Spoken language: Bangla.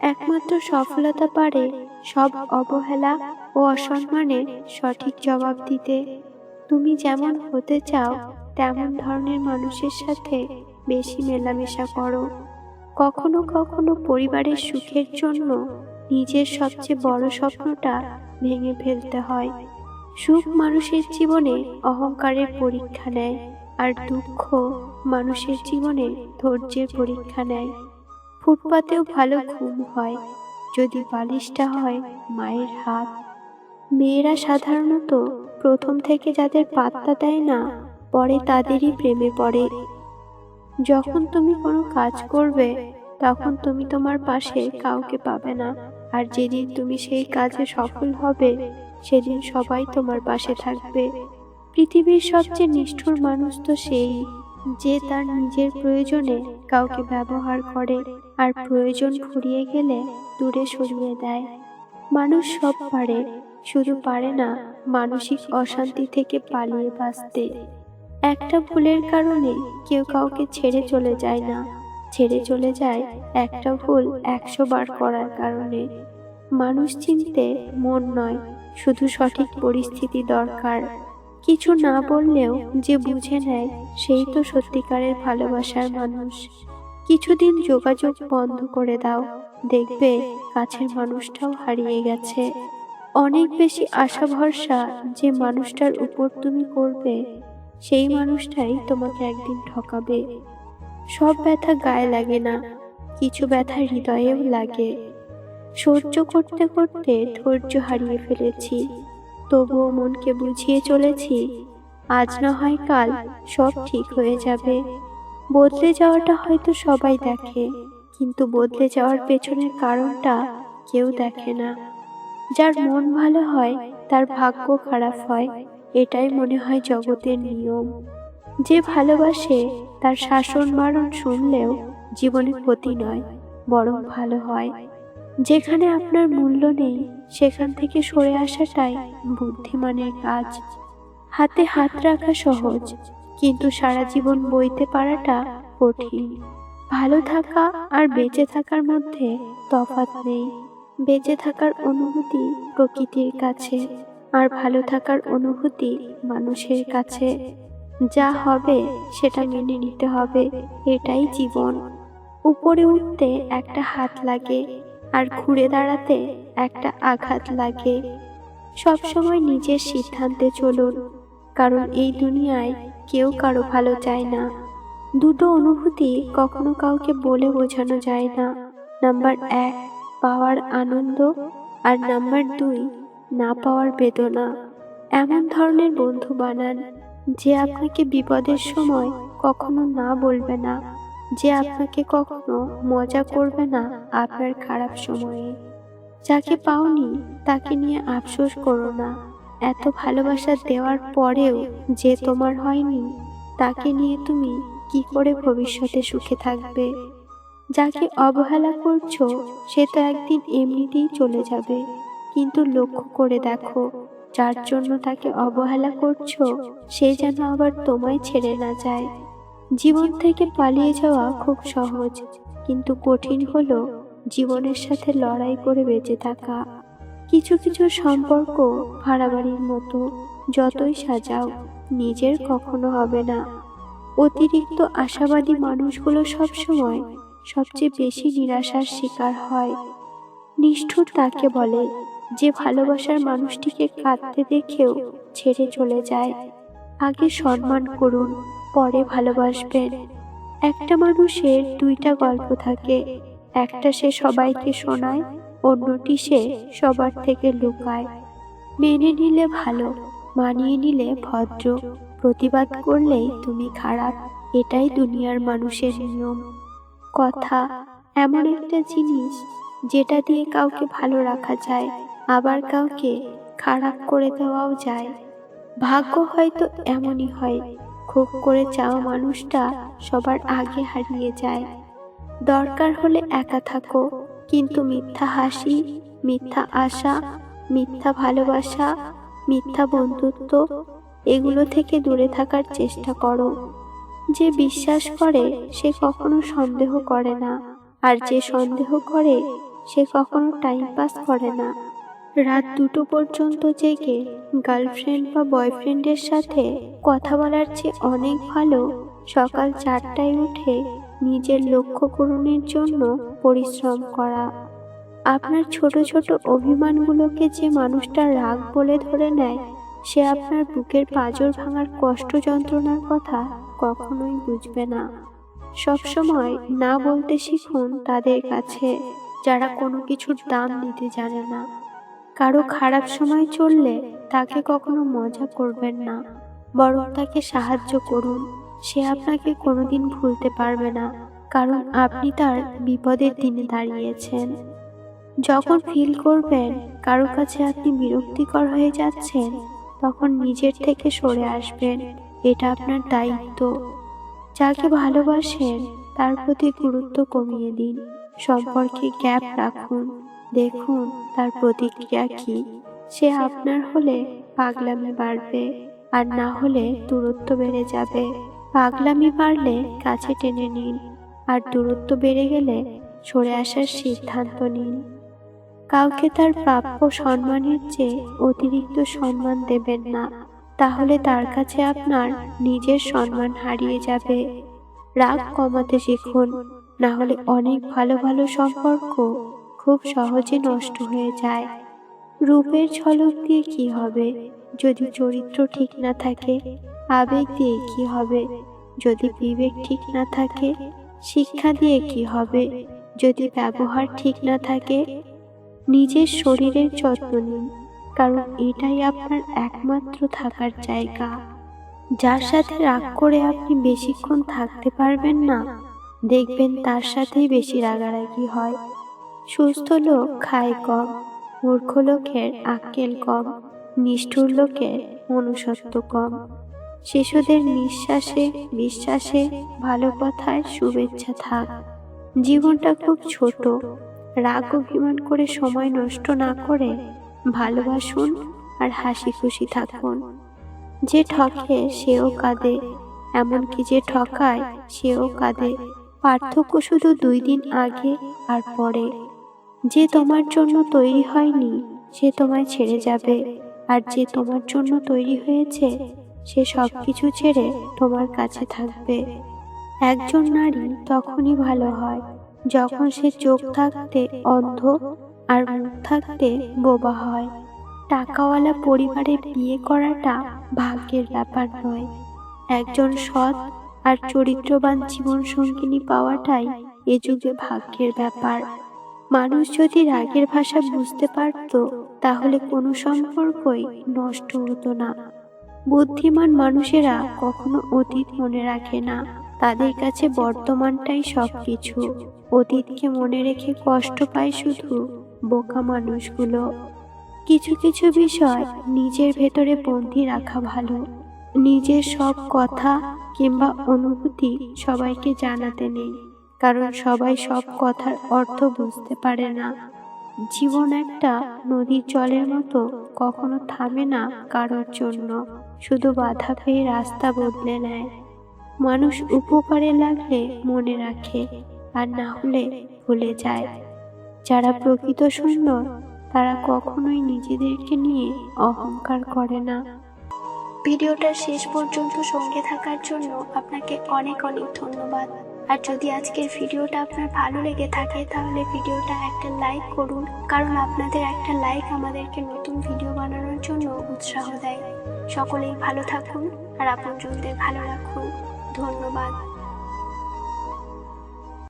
একমাত্র সফলতা পারে সব অবহেলা ও অসম্মানের সঠিক জবাব দিতে। তুমি যেমন হতে চাও, তেমন ধরনের মানুষের সাথে বেশি মেলামেশা করো। কখনো কখনো পরিবারের সুখের জন্য নিজের সবচেয়ে বড় স্বপ্নটা ভেঙে ফেলতে হয়। সুখ মানুষের জীবনে অহংকারের পরীক্ষা নেয়, আর দুঃখ মানুষের জীবনে ধৈর্যের পরীক্ষা নেয়। ফুটপাতেও ভালো ঘুম হয়। যদি বালিশটা হয় মায়ের হাত। মেয়েরা সাধারণত প্রথম থেকে যাদের পাত্তা দেয় না, পরে তাদেরই প্রেমে পড়ে। যখন তুমি কোনো কাজ করবে, তখন তুমি তোমার পাশে কাউকে পাবে না। আর যেদিন তুমি সেই কাজে সফল হবে, সেদিন সবাই তোমার পাশে থাকবে। পৃথিবীর সবচেয়ে নিষ্ঠুর মানুষ তো সেই। যে তার নিজের প্রয়োজনে কাউকে ব্যবহার করে আর প্রয়োজন ফুরিয়ে গেলে দূরে সরিয়ে দেয়। মানুষ সব পারে, শুধু পারে না, মানসিক অশান্তি থেকে পালিয়ে বাঁচতে। একটা ভুলের কারণে কেউ কাউকে ছেড়ে চলে যায় না। ছেড়ে চলে যায় একটা ভুল একশো বার করার কারণে। মানুষ চিনতে মন নয়, শুধু সঠিক পরিস্থিতি দরকার। কিছু না বললেও যে বুঝে নেয় সেই তো সত্যিকারের ভালোবাসার মানুষ। কিছুদিন যোগাযোগ বন্ধ করে দাও দেখবে কাছের মানুষটাও হারিয়ে গেছে। অনেক বেশি আশা ভরসা যে মানুষটার উপর তুমি করবে সেই মানুষটাই তোমাকে একদিন ঠকাবে। সব ব্যথা গায়ে লাগে না কিছু ব্যথা হৃদয়েও লাগে। সহ্য করতে করতে ধৈর্য হারিয়ে ফেলেছি। তবুও মনকে বুঝিয়ে চলেছি, আজ না হয় কাল সব ঠিক হয়ে যাবে। বদলে যাওয়াটা হয়তো সবাই দেখে, কিন্তু বদলে যাওয়ার পেছনের কারণটা কেউ দেখে না। যার মন ভালো হয়, তার ভাগ্য খারাপ হয়, এটাই মনে হয় জগতের নিয়ম। যে ভালোবাসে, তার শাসন মারণ শুনলেও জীবনে ক্ষতি নয়, বরং ভালো হয়। যেখানে আপনার মূল্য নেই, সেখান থেকে সরে আসাটাই বুদ্ধিমানের কাজ। হাতে হাত রাখা সহজ, কিন্তু সারা জীবন বইতে পারাটা কঠিন। ভালো থাকা আর বেঁচে থাকার মধ্যে তফাৎ নেই। বেঁচে থাকার অনুভূতি প্রকৃতির কাছে, আর ভালো থাকার অনুভূতি মানুষের কাছে। যা হবে, সেটা মেনে নিতে হবে, এটাই জীবন। উপরে উঠতে একটা হাত লাগে আর ঘুরে দাঁড়াতে একটা আঘাত লাগে। সব সময় নিজের সিদ্ধান্তে চলুন, কারণ এই দুনিয়ায় কেউ কারও ভালো চায় না। দুটো অনুভূতি কখনো কাউকে বলে বোঝানো যায় না। নাম্বার এক, পাওয়ার আনন্দ, আর নাম্বার দুই, না পাওয়ার বেদনা। এমন ধরনের বন্ধু বানান যে আপনাকে বিপদের সময় কখনো না বলবে না। যে আপনাকে কখনো মজা করবে না আপনার খারাপ সময়ে। যাকে পাওনি, তাকে নিয়ে আফসোস করো না। এত ভালোবাসা দেওয়ার পরেও যে তোমার হয়নি, তাকে নিয়ে তুমি কি করে ভবিষ্যতে সুখে থাকবে? যাকে অবহেলা করছ, সে তো একদিন এমনিতেই চলে যাবে। কিন্তু লক্ষ্য করে দেখো, যার জন্য তাকে অবহেলা করছ, সে যেন আবার তোমায় ছেড়ে না যায়। জীবন থেকে পালিয়ে যাওয়া খুব সহজ কিন্তু কঠিন হলো জীবনের সাথে লড়াই করে বেঁচে থাকা। কিছু কিছু সম্পর্ক ভাড়াবাড়ির মতো যতই সাজাও নিজের কখনো হবে না। অতিরিক্ত আশাবাদী মানুষগুলো সবসময় সবচেয়ে বেশি নিরাশার শিকার হয়। নিষ্ঠুর তাকে বলে যে ভালোবাসার মানুষটিকে কাঁদতে দেখেও ছেড়ে চলে যায়। আগে সম্মান করুন। পরে ভালোবাসবেন। একটা মানুষের দুইটা গল্প থাকে। একটা সে সবাইকে শোনায়, অন্যটি সে সবার থেকে লুকায়। মেনে নিলে ভালো, মানিয়ে নিলে ভদ্র। প্রতিবাদ করলেই তুমি খারাপ, এটাই দুনিয়ার মানুষের নিয়ম। কথা, এমন একটা জিনিস যেটা দিয়ে কাউকে ভালো রাখা যায়, আবার কাউকে খারাপ করে দেওয়াও যায়। ভাগ্য হয়তো এমনই হয়। খুব করে চাওয়া মানুষটা সবার আগে হারিয়ে যায়। দরকার হলে একা থাকো, কিন্তু মিথ্যা হাসি, মিথ্যা আশা, মিথ্যা ভালোবাসা, মিথ্যা বন্ধুত্ব, এগুলো থেকে দূরে থাকার চেষ্টা করো। যে বিশ্বাস করে, সে কখনো সন্দেহ করে না, আর যে সন্দেহ করে, সে কখনো টাইম পাস করে না। রাত দুটো পর্যন্ত জেগে গার্লফ্রেন্ড বা বয়ফ্রেন্ডের সাথে কথা বলার চেয়ে অনেক ভালো সকাল চারটায় উঠে নিজের লক্ষ্য পূরণের জন্য পরিশ্রম করা। আপনার ছোট ছোট অভিমানগুলোকে যে মানুষটা রাগ বলে ধরে নেয়, সে আপনার বুকের পাঁজর ভাঙার কষ্ট যন্ত্রণার কথা কখনোই বুঝবে না। সবসময় না বলতে শিখুন তাদের কাছে, যারা কোনো কিছুর দাম দিতে জানে না। কারও খারাপ সময় চললে তাকে কখনো মজা করবেন না। বরং তাকে সাহায্য করুন। সে আপনাকে কোনোদিন ভুলতে পারবে না। কারণ আপনি তার বিপদের দিনে দাঁড়িয়েছেন। যখন ফিল করবেন কারও কাছে আপনি বিরক্তিকর হয়ে যাচ্ছেন তখন নিজের থেকে সরে আসবেন। এটা আপনার দায়িত্ব। যাকে ভালোবাসেন তার প্রতি গুরুত্ব কমিয়ে দিন। সম্পর্কে গ্যাপ রাখুন। দেখুন, তার প্রতিক্রিয়া কি? সে আপনার হলে পাগলামি বাড়বে, আর না হলে দূরত্ব বেড়ে যাবে। পাগলামি বাড়লে কাছে টেনে নিন, আর দূরত্ব বেড়ে গেলে সরে আসার সিদ্ধান্ত নিন। কাউকে তার প্রাপ্য সম্মানের চেয়ে অতিরিক্ত সম্মান দেবেন না, তাহলে তার কাছে আপনার নিজের সম্মান হারিয়ে যাবে। রাগ কমাতে শিখুন, না হলে অনেক ভালো ভালো সম্পর্ক খুব সহজে নষ্ট হয়ে যায়। রূপের ঝলক দিয়ে কি হবে? যদি চরিত্র ঠিক না থাকে, আবেগ দিয়ে কি হবে? যদি বিবেক ঠিক না থাকে, শিক্ষা দিয়ে কি হবে? যদি ব্যবহার ঠিক না থাকে, নিজের শরীরের যত্ন নিন, কারণ এটাই আপনার একমাত্র থাকার জায়গা। যার সাথে রাগ করে আপনি বেশিক্ষণ থাকতে পারবেন না, দেখবেন তার সাথেই বেশি রাগারাগি হয়। সুস্থ লোক খায় কম, মূর্খ লোকের আক্কেল কম, নিষ্ঠুর লোকের মনুষ্যত্ব কম। শিশুদের নিঃশ্বাসে, বিশ্বাসে, ভালো কথায় শুভেচ্ছা থাক। জীবনটা খুব ছোট, রাগ অভিমান করে সময় নষ্ট না করে ভালোবাসুন আর হাসি খুশি থাকুন। যে ঠকে সেও কাঁদে, এমনকি যে ঠকায় সেও কাঁদে। পার্থক্য শুধু দুই দিন আগে আর পরে। যে তোমার জন্য তৈরি হয়নি, সে তোমায় ছেড়ে যাবে। আর যে তোমার জন্য তৈরি হয়েছে, সে সব কিছু ছেড়ে তোমার কাছে থাকবে। একজন নারী তখনই ভালো হয়, যখন সে চোখ থাকতে অন্ধ আর মুখ থাকতে বোবা হয়। টাকাওয়ালা পরিবারে বিয়ে করাটা ভাগ্যের ব্যাপার নয়। একজন সৎ আর চরিত্রবান জীবন সঙ্গিনী পাওয়াটাই এ যুগে ভাগ্যের ব্যাপার। মানুষ যদি রাগের ভাষা বুঝতে পারত, তাহলে কোনো সম্পর্কই নষ্ট হতো না। বুদ্ধিমান মানুষেরা কখনো অতীত মনে রাখে না। তাদের কাছে বর্তমানটাই সবকিছু। অতীতকে মনে রেখে কষ্ট পায় শুধু বোকা মানুষগুলো। কিছু কিছু বিষয় নিজের ভেতরে বন্দি রাখা ভালো। নিজের সব কথা কিংবা অনুভূতি সবাইকে জানাতে নেই। কারণ সবাই সব কথার অর্থ বুঝতে পারে না। জীবন একটা নদীর জলের মতো কখনো থামে না কারোর জন্য। শুধু বাধা পেয়ে রাস্তা বদলে নেয়। মানুষ উপকারে লাগলে মনে রাখে আর না হলে ভুলে যায়। যারা প্রকৃত সুন্দর তারা কখনোই নিজেদেরকে নিয়ে অহংকার করে না। ভিডিওটার শেষ পর্যন্ত সঙ্গে থাকার জন্য আপনাকে অনেক অনেক ধন্যবাদ। আর যদি আজকের ভিডিওটা আপনার ভালো লেগে থাকে, তাহলে ভিডিওটা একটা লাইক করুন। কারণ আপনাদের একটা লাইক আমাদেরকে নতুন ভিডিও বানানোর জন্য উৎসাহ দেয়। সকলেই ভালো থাকুন আর আপনজনদের ভালো রাখুন। ধন্যবাদ।